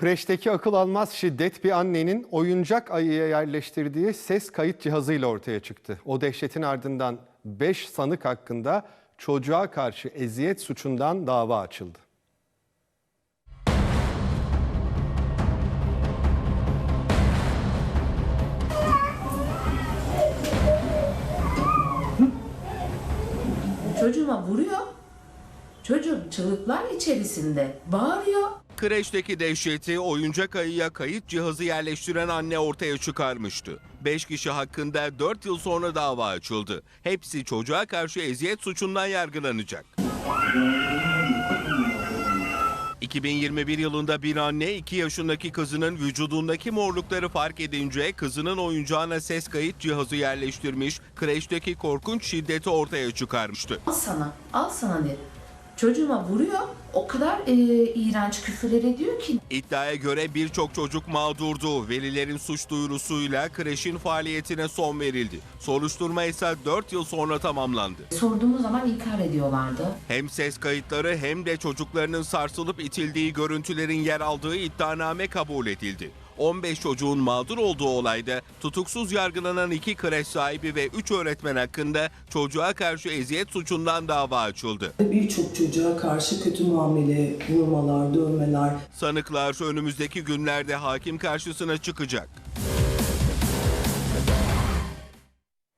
Kreşteki akıl almaz şiddet bir annenin oyuncak ayıya yerleştirdiği ses kayıt cihazıyla ortaya çıktı. O dehşetin ardından 5 sanık hakkında çocuğa karşı eziyet suçundan dava açıldı. Çocuğuma vuruyor. Çocuk çığlıklar içerisinde bağırıyor. Kreşteki dehşeti oyuncak ayıya kayıt cihazı yerleştiren anne ortaya çıkarmıştı. 5 kişi hakkında 4 yıl sonra dava açıldı. Hepsi çocuğa karşı eziyet suçundan yargılanacak. 2021 yılında bir anne 2 yaşındaki kızının vücudundaki morlukları fark edince kızının oyuncağına ses kayıt cihazı yerleştirmiş, kreşteki korkunç şiddeti ortaya çıkarmıştı. Al sana, al sana der. Çocuğuma vuruyor. O kadar e, iğrenç küfürler ediyor ki. İddiaya göre birçok çocuk mağdurdu. Velilerin suç duyurusuyla kreşin faaliyetine son verildi. Soruşturma ise 4 yıl sonra tamamlandı. Sorduğumuz zaman inkar ediyorlardı. Hem ses kayıtları hem de çocuklarının sarsılıp itildiği görüntülerin yer aldığı iddianame kabul edildi. 15 çocuğun mağdur olduğu olayda tutuksuz yargılanan iki kreş sahibi ve 3 öğretmen hakkında çocuğa karşı eziyet suçundan dava açıldı. Birçok çocuğa karşı kötü muamele, vurmalar, dövmeler, Sanıklar önümüzdeki günlerde hakim karşısına çıkacak.